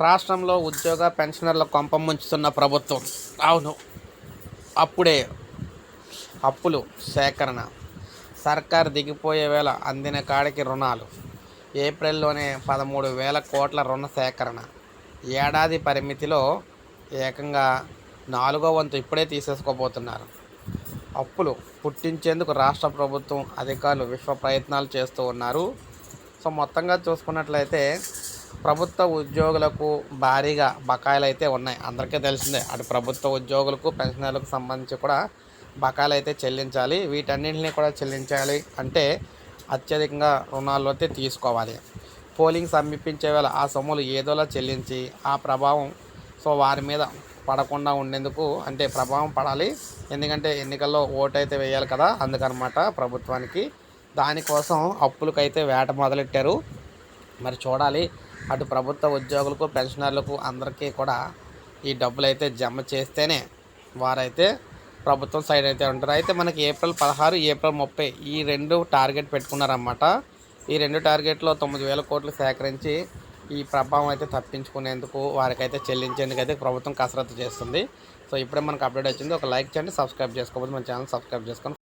రాష్ట్రంలో ఉద్యోగ పెన్షనర్ల కొంపం ముంచుతున్న ప్రభుత్వం. అవును. అప్పుడే అప్పులు సేకరణ. సర్కార్ దిగిపోయే వేళ అందిన కాడికి రుణాలు. ఏప్రిల్లోనే పదమూడు వేల కోట్ల రుణ సేకరణ. ఏడాది పరిమితిలో ఏకంగా నాలుగో వంతు ఇప్పుడే తీసేసుకోబోతున్నారు. అప్పులు పుట్టించేందుకు రాష్ట్ర ప్రభుత్వం అధికారులు విశ్వ ప్రయత్నాలు చేస్తూ ఉన్నారు. సో మొత్తంగా చూసుకున్నట్లయితే ప్రభుత్వ ఉద్యోగులకు భారీగా బకాయిలు అయితే ఉన్నాయి. అందరికీ తెలిసిందే అటు ప్రభుత్వ ఉద్యోగులకు పెన్షనర్లకు సంబంధించి కూడా బకాయిలు అయితే చెల్లించాలి. వీటన్నింటినీ కూడా చెల్లించాలి అంటే అత్యధికంగా రుణాలు అయితే తీసుకోవాలి. పోలింగ్ సమీపించే వేళ ఆ సొమ్ములు ఏదోలా చెల్లించి ఆ ప్రభావం సో వారి మీద పడకుండా ఉండేందుకు అంటే ప్రభావం పడాలి. ఎందుకంటే ఎన్నికల్లో ఓటు అయితే వేయాలి కదా అందుకనమాట ప్రభుత్వానికి దానికోసం అప్పులకైతే వేట మొదలెట్టారు. మరి చూడాలి అటు ప్రభుత్వ ఉద్యోగులకు పెన్షనర్లకు అందరికీ కూడా ఈ డబ్బులు అయితే జమ చేస్తేనే వారైతే ప్రభుత్వం సైడ్ అయితే ఉంటారు. అయితే మనకి ఏప్రిల్ పదహారు ఏప్రిల్ ముప్పై ఈ రెండు టార్గెట్ పెట్టుకున్నారన్నమాట. ఈ రెండు టార్గెట్లో తొమ్మిది వేల కోట్లు సేకరించి ఈ ప్రభావం అయితే తప్పించుకునేందుకు వారికైతే చెల్లించేందుకు అయితే ప్రభుత్వం కసరత్తు చేస్తుంది. సో ఇప్పుడే మనకు అప్డేట్ వచ్చింది. ఒక లైక్ చేయండి సబ్స్క్రైబ్ చేసుకోకపోతే మన ఛానల్ సబ్స్క్రైబ్ చేసుకొని